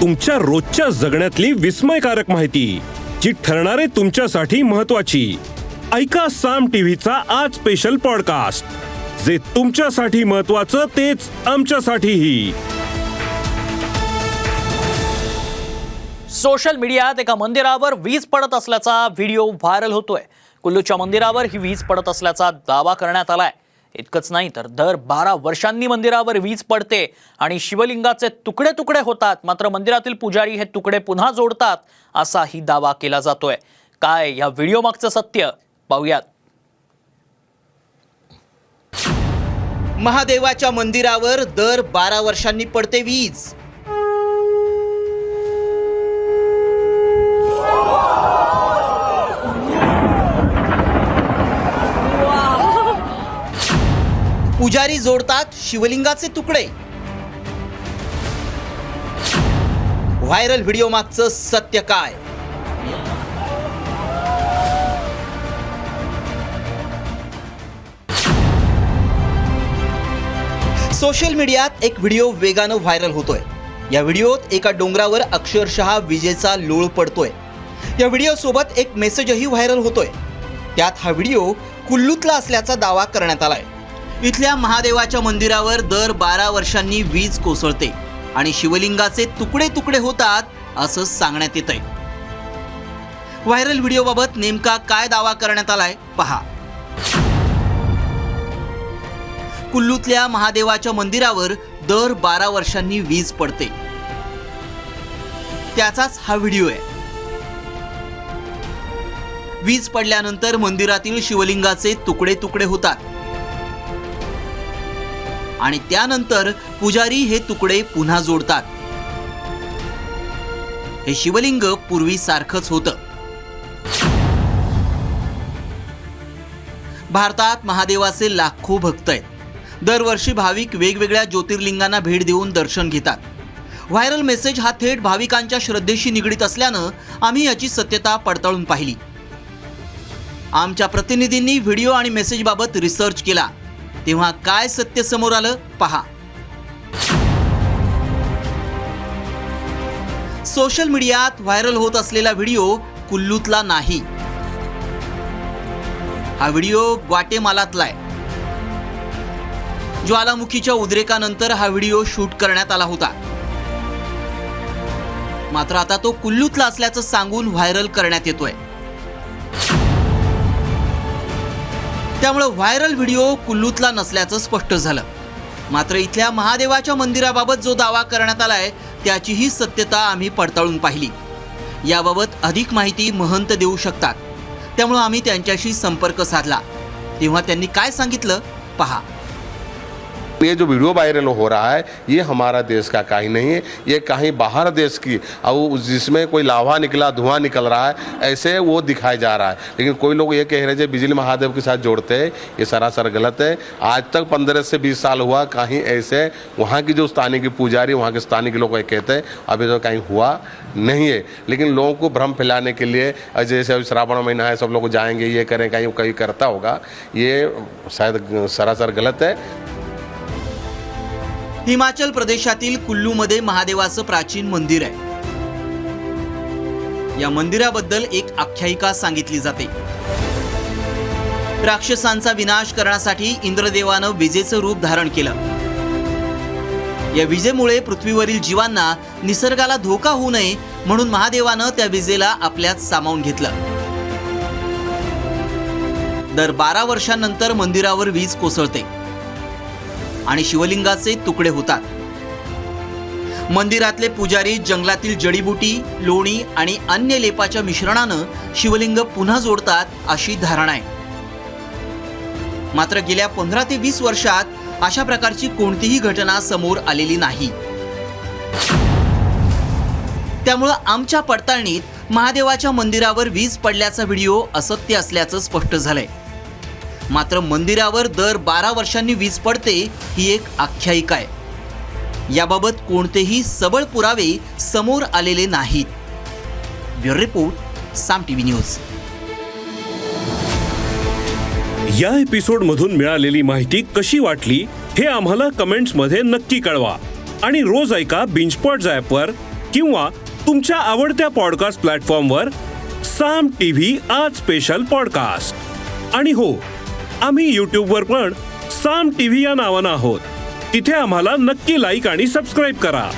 तुमच्या रोजच्या जगण्यातली विस्मयकारक माहिती जी ठरणारे तुमच्यासाठी महत्वाची ऐका साम टीव्हीचा आज स्पेशल पॉडकास्ट जे तुमच्यासाठी महत्वाचं तेच आमच्यासाठीही. सोशल मीडियात एका मंदिरावर वीज पडत असल्याचा व्हिडिओ व्हायरल होतोय. कुल्लूच्या मंदिरावर ही वीज पडत असल्याचा दावा करण्यात आलाय. इतकंच नाही तर दर बारा वर्षांनी मंदिरावर वीज पडते आणि शिवलिंगाचे तुकडे तुकडे होतात. मात्र मंदिरातील पुजारी हे तुकडे पुन्हा जोडतात असाही दावा केला जातोय. काय या व्हिडिओ मागचं सत्य? पाहूयात. महादेवाच्या मंदिरावर दर बारा वर्षांनी पडते वीज. पुजारी जोडतात शिवलिंगाचे तुकडे. व्हायरल व्हिडिओ मागचं सत्य काय? सोशल मीडियात एक व्हिडिओ वेगानं व्हायरल होतोय. या व्हिडिओत एका डोंगरावर अक्षरशः विजेचा लोळ पडतोय. या व्हिडिओसोबत एक मेसेजही व्हायरल होतोय. त्यात हा व्हिडिओ कुल्लूतला असल्याचा दावा करण्यात आलाय. इथल्या महादेवाच्या मंदिरावर दर बारा वर्षांनी वीज कोसळते आणि शिवलिंगाचे तुकडे तुकडे होतात असं सांगण्यात येतंय. व्हायरल व्हिडिओबाबत नेमका काय दावा करण्यात आलाय पहा. कुल्लूतल्या महादेवाच्या मंदिरावर दर बारा वर्षांनी वीज पडते. त्याचाच हा व्हिडिओ आहे. वीज पडल्यानंतर मंदिरातील शिवलिंगाचे तुकडे तुकडे होतात. आणि त्यानंतर पुजारी हे तुकडे पुन्हा जोडतात. हे शिवलिंग पूर्वी सारखंच होतं. भारतात महादेवाचे लाखो भक्त आहेत. दरवर्षी भाविक वेगवेगळ्या ज्योतिर्लिंगांना भेट देऊन दर्शन घेतात. व्हायरल मेसेज हा थेट भाविकांच्या श्रद्धेशी निगडीत असल्यानं आम्ही याची सत्यता पडताळून पाहिली. आमच्या प्रतिनिधींनी व्हिडिओ आणि मेसेजबाबत रिसर्च केला. तेव्हा काय सत्य समोर आलं पहा. सोशल मीडियात व्हायरल होत असलेला व्हिडिओ कुल्लूतला नाही. हा व्हिडिओ ग्वाटेमालातला आहे ज्वालामुखीच्या उद्रेकानंतर हा व्हिडिओ शूट करण्यात आला होता. मात्र आता तो कुल्लूतला असल्याचं सांगून व्हायरल करण्यात येतोय. त्यामुळे व्हायरल व्हिडिओ कुल्लूतला नसल्याचं स्पष्ट झालं. मात्र इथल्या महादेवाच्या मंदिराबाबत जो दावा करण्यात आलाय त्याचीही सत्यता आम्ही पडताळून पाहिली. याबाबत अधिक माहिती महंत देऊ शकतात. त्यामुळे आम्ही त्यांच्याशी संपर्क साधला. तेव्हा त्यांनी काय सांगितलं? पहा. ये जो वीडियो वायरल हो रहा है, ये हमारा देश का कहीं नहीं है, ये कहीं बाहर देश की। और जिसमें कोई लावा निकला, धुआँ निकल रहा है, ऐसे वो दिखाया जा रहा है। लेकिन कोई लोग ये कह रहे हैं बिजली महादेव के साथ जोड़ते हैं, ये सरासर गलत है। आज तक पंद्रह से बीस साल हुआ, कहीं ऐसे, वहाँ की जो स्थानीय की पुजारी, वहाँ के स्थानीय लोग ये कहते हैं, अभी तो कहीं हुआ नहीं है। लेकिन लोगों को भ्रम फैलाने के लिए जैसे अभी श्रावण महीना है, सब लोग जाएँगे, ये करें, कहीं कहीं करता होगा, ये शायद सरासर गलत है। हिमाचल प्रदेशातील कुल्लूमध्ये महादेवाचं प्राचीन मंदिर आहे. या मंदिराबद्दल एक आख्यायिका सांगितली जाते. राक्षसांचा विनाश करण्यासाठी इंद्रदेवानं विजेचं रूप धारण केलं. या विजेमुळे पृथ्वीवरील जीवांना निसर्गाला धोका होऊ नये म्हणून महादेवानं त्या विजेला आपल्यात सामावून घेतलं. दर बारा वर्षांनंतर मंदिरावर वीज कोसळते. आणि शिवलिंगाचे तुकडे होतात. मंदिरातले पुजारी जंगलातील जडीबुटी लोणी आणि अन्य लेपाच्या मिश्रणानं शिवलिंग पुन्हा जोडतात अशी धारणा आहे. मात्र गेल्या पंधरा ते वीस वर्षात अशा प्रकारची कोणतीही घटना समोर आलेली नाही. त्यामुळं आमच्या पडताळणीत महादेवाच्या मंदिरावर वीज पडल्याचा व्हिडिओ असत्य असल्याचं स्पष्ट झालंय. मात्र मंदिरावर दर बारा वर्षांनी वीज पडते ही एक आख्यायिका आहे. याबाबत कोणतेही सबळ पुरावे समोर आलेले नाहीत. Bureau report Saam TV news. या एपिसोड मधून मिळालेली माहिती कशी वाटली हे आम्हाला कमेंट्समध्ये नक्की कळवा. आणि रोज ऐका बिंचपॉट वर किंवा तुमच्या आवडत्या पॉडकास्ट प्लॅटफॉर्मवर साम टीव्ही आज स्पेशल पॉडकास्ट. आणि हो आम्ही युट्यूबवर पण साम टीव्ही या नावानं आहोत. तिथे आम्हाला नक्की लाईक आणि सबस्क्राईब करा.